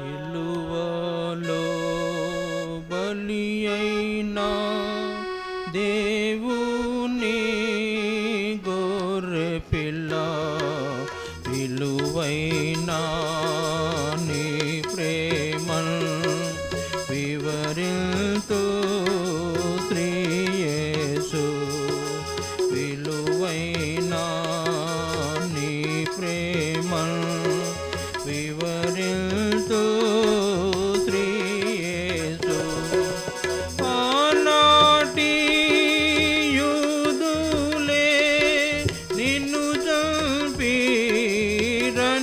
సిలువలో బలి అయినా దేవుని గోరె పిల్ల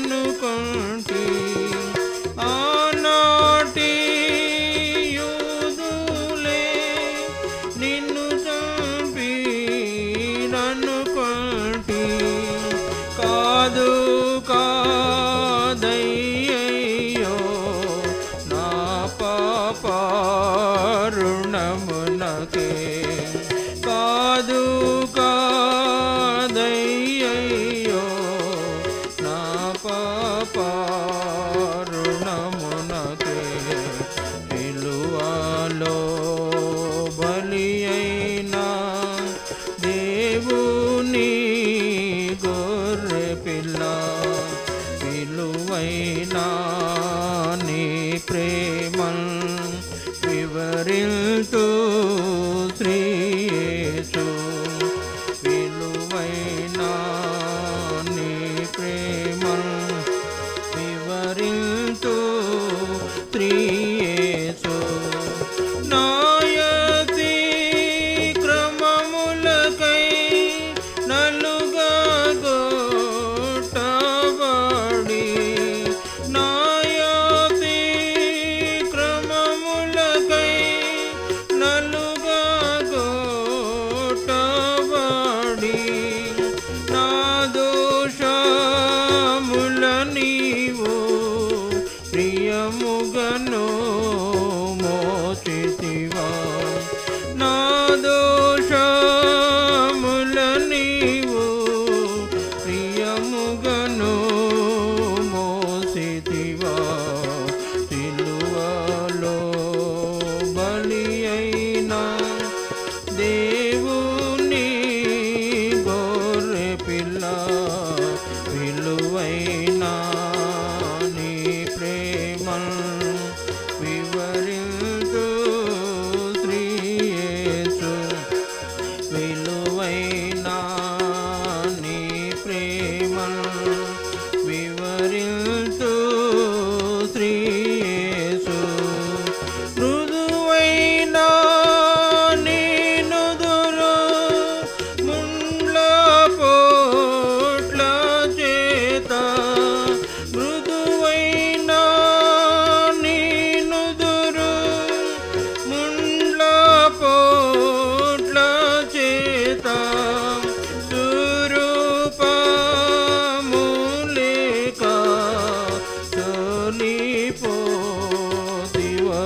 అనుకుంటే ఆనాటి యూదులే వేళ విలువైనా నీ ప్రేమల్ వివరిల్తూ శ్రీయేసు విలువైనా నీ ప్రేమల్ వివరిల్తూ శ్రీ Revolution. we were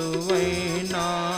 வழுவை நான்